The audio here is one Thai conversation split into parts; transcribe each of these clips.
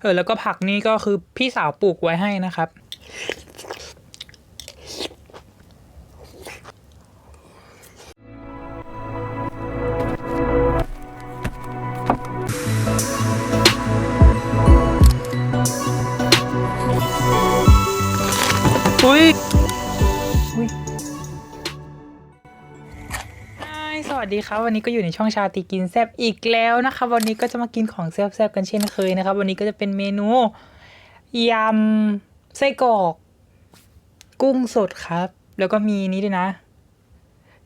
เออแล้วก็ผักนี่ก็คือพี่สาวปลูกไว้ให้นะครับ อุ้ย สวัสดีครับวันนี้ก็อยู่ในช่องชาติกินแซบอีกแล้วนะครับวันนี้ก็จะมากินของแซบๆกันเช่นเคยนะครับวันนี้ก็จะเป็นเมนูยำไส้กรอก กุ้งสดครับ แล้วก็มีนี้ด้วยนะ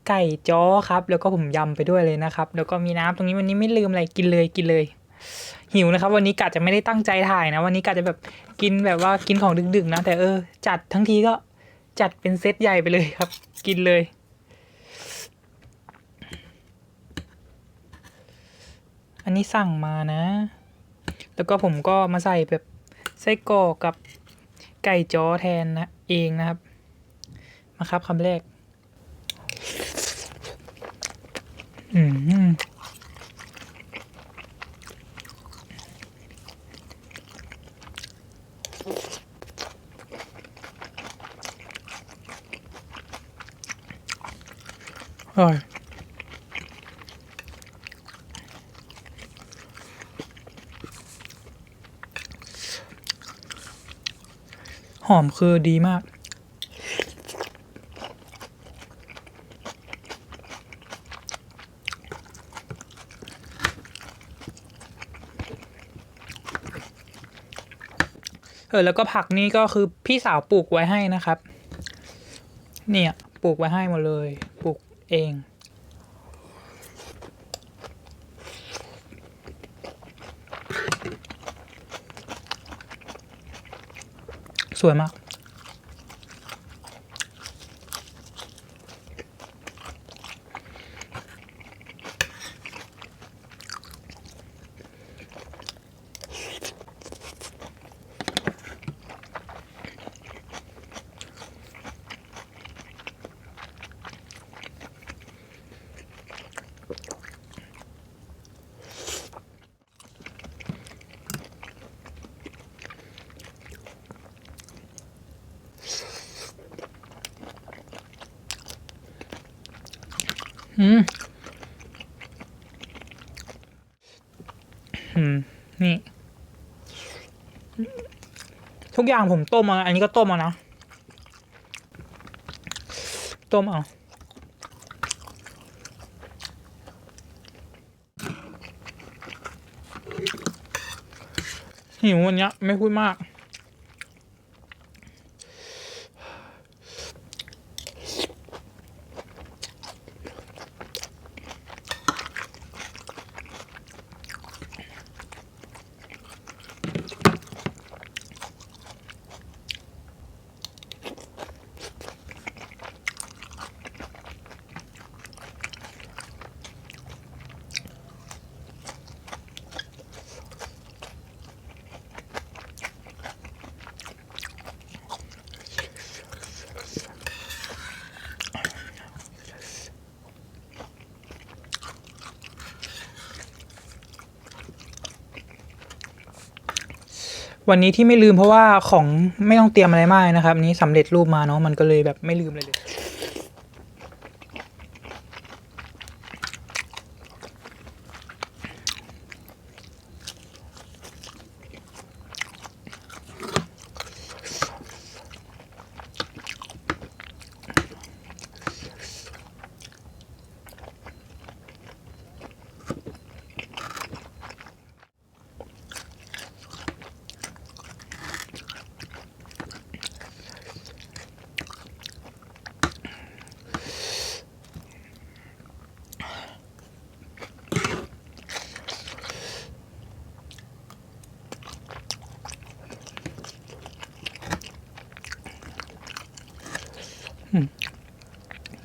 ไก่จ้อครับ แล้วก็ผมยำไปด้วยเลยนะครับ แล้วก็มีน้ำตรงนี้วันนี้ไม่ลืมอะไรกินเลยกินเลย หิวนะครับ วันนี้กะจะไม่ได้ตั้งใจถ่ายนะ วันนี้กะจะแบบกินแบบว่ากินของดึกๆนะแต่เออ จัดทั้งทีก็จัดเป็นเซตใหญ่ไปเลยครับ กินเลย อันนี้สั่งมานะ แล้วก็ผมก็มาใส่แบบไส้กรอกกับไก่จ้อแทนนะ เองนะครับ มาครับคำแรก อืมอร่อย หอมคือดีมาก เออแล้วก็ผักนี่ก็คือพี่สาวปลูกไว้ให้นะครับ เนี่ยปลูกไว้ให้หมดเลย ปลูกเอง ส อืม นี่ ทุกอย่างผมต้มมาอันนี้ก็ต้มเอานะ ต้มเอาหิววันเนี้ยไม่พูดมาก วันนี้ที่ไม่ลืมเพราะว่าของไม่ต้องเตรียมอะไรมากนะครับนี้สำเร็จรูปมาเนาะมันก็เลยแบบไม่ลืมเลยเลย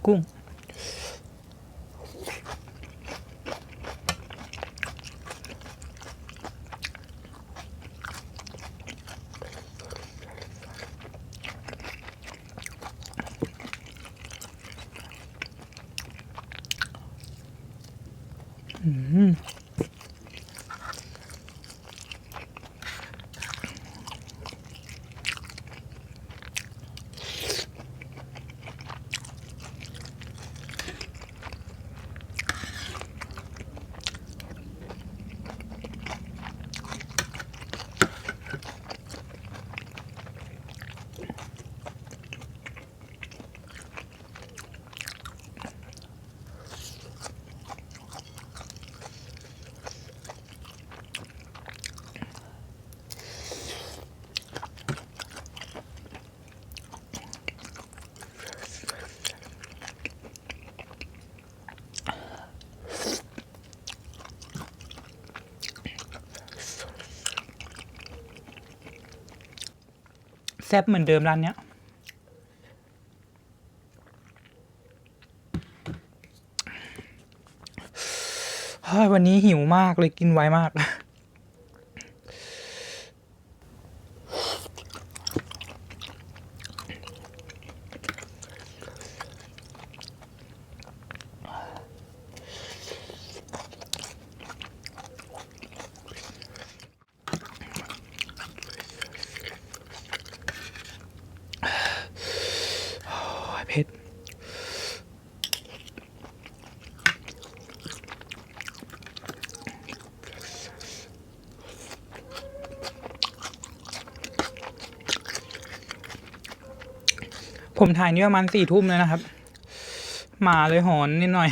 กุ้งอื แซ่บเหมือนเดิมร้านเนี้ย วันนี้หิวมากเลยกินไวมาก ผ็ด ผมถ่ายนี่ประมาณสี่ทุ่มเลยนะครับ มาเลยหอนนิดหน่อย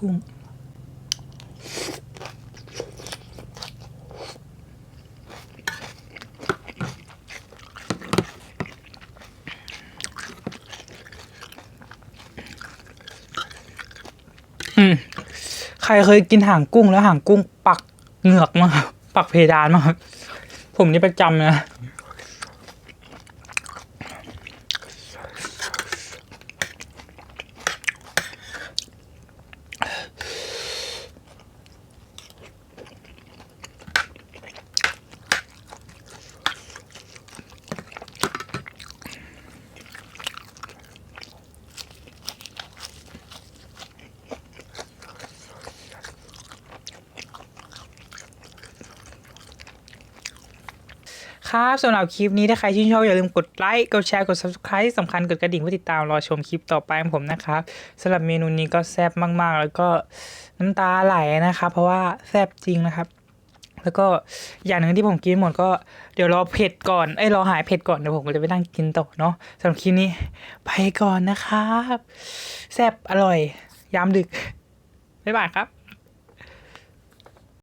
กุ้ง อืม ใครเคยกินหางกุ้งแล้วหางกุ้งปักเหงือกมั้งครับปักเพดานมั้งครับผมนี่ประจำนะ ครับสำหรับคลิปนี้ถ้าใครชื่นชอบอย่าลืมกดไลค์ กดแชร์ กด subscribe ที่สำคัญกดกระดิ่งเพื่อติดตามรอชมคลิปต่อไปของผมนะครับสำหรับเมนูนี้ก็แซ่บมากๆ แล้วก็น้ำตาไหลนะครับเพราะว่าแซ่บจริงนะครับ แล้วก็อย่างหนึ่งที่ผมกินหมดก็เดี๋ยวรอเผ็ดก่อนเอ้ยรอหายเผ็ดก่อนเดี๋ยวผมก็จะไปนั่งกินต่อเนาะสำหรับคลิปนี้ไปก่อนนะครับแซ่บอร่อยยามดึกบ๊ายบายครับ